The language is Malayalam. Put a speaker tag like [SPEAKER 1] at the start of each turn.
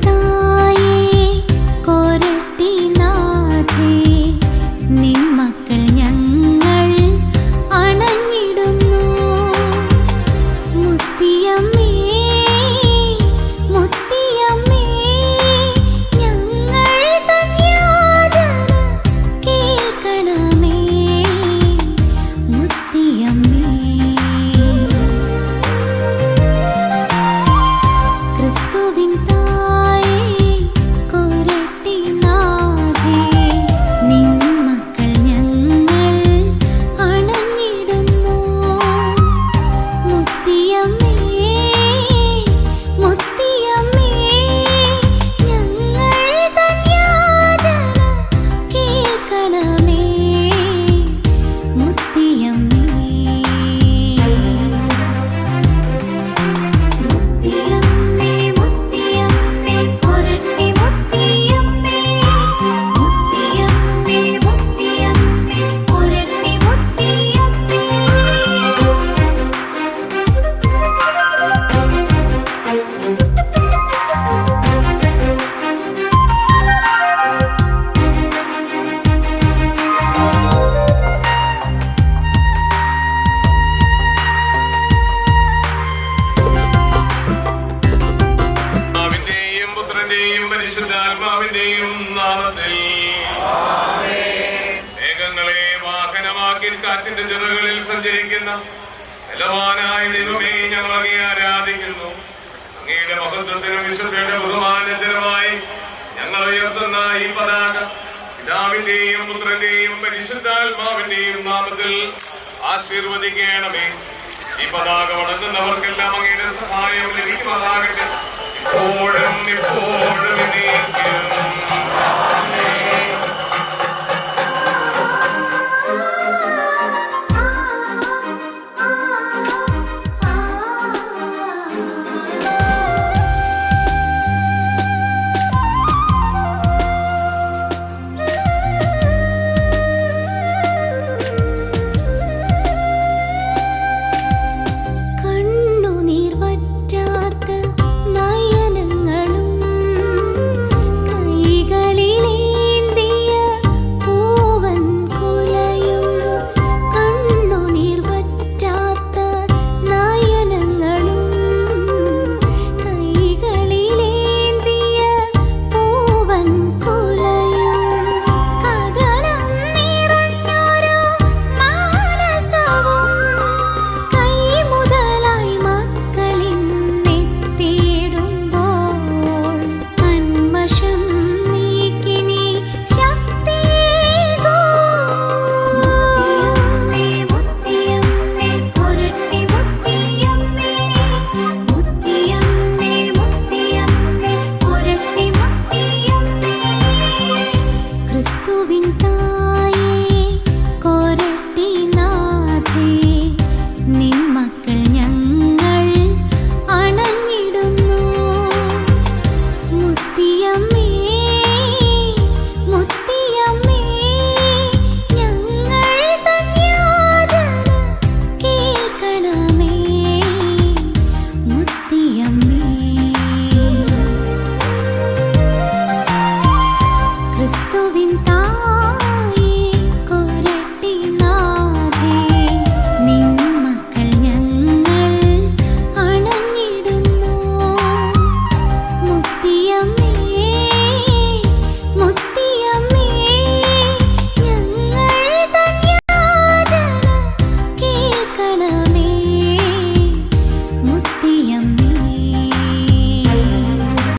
[SPEAKER 1] 到。നാമത്തിൽ മേഘങ്ങളെ വാഹനമാക്കി കാറ്റിന്റെ ചിറകളിൽ സഞ്ചരിക്കുന്ന ബലവാനായ ദൈവമേ അങ്ങേ ആരാധിക്കുന്നു. അങ്ങയുടെ മഹത്വത്തിനും വിശുദ്ധയുടെ ബഹുമാനത്തിനുമായി ഞങ്ങൾ ഉയർത്തുന്ന ഈ പതാക പിതാവിന്റെയും പുത്രന്റെയും പരിശുദ്ധാത്മാവിന്റെയും നാമത്തിൽ ആശീർവദിക്കണമേ. ഈ പതാക വണങ്ങുന്നവർക്കെല്ലാം അങ്ങയുടെ സഹായം ലഭിക്കുമാറാകട്ടെ. ഇപ്പോഴും ഇപ്പോഴും.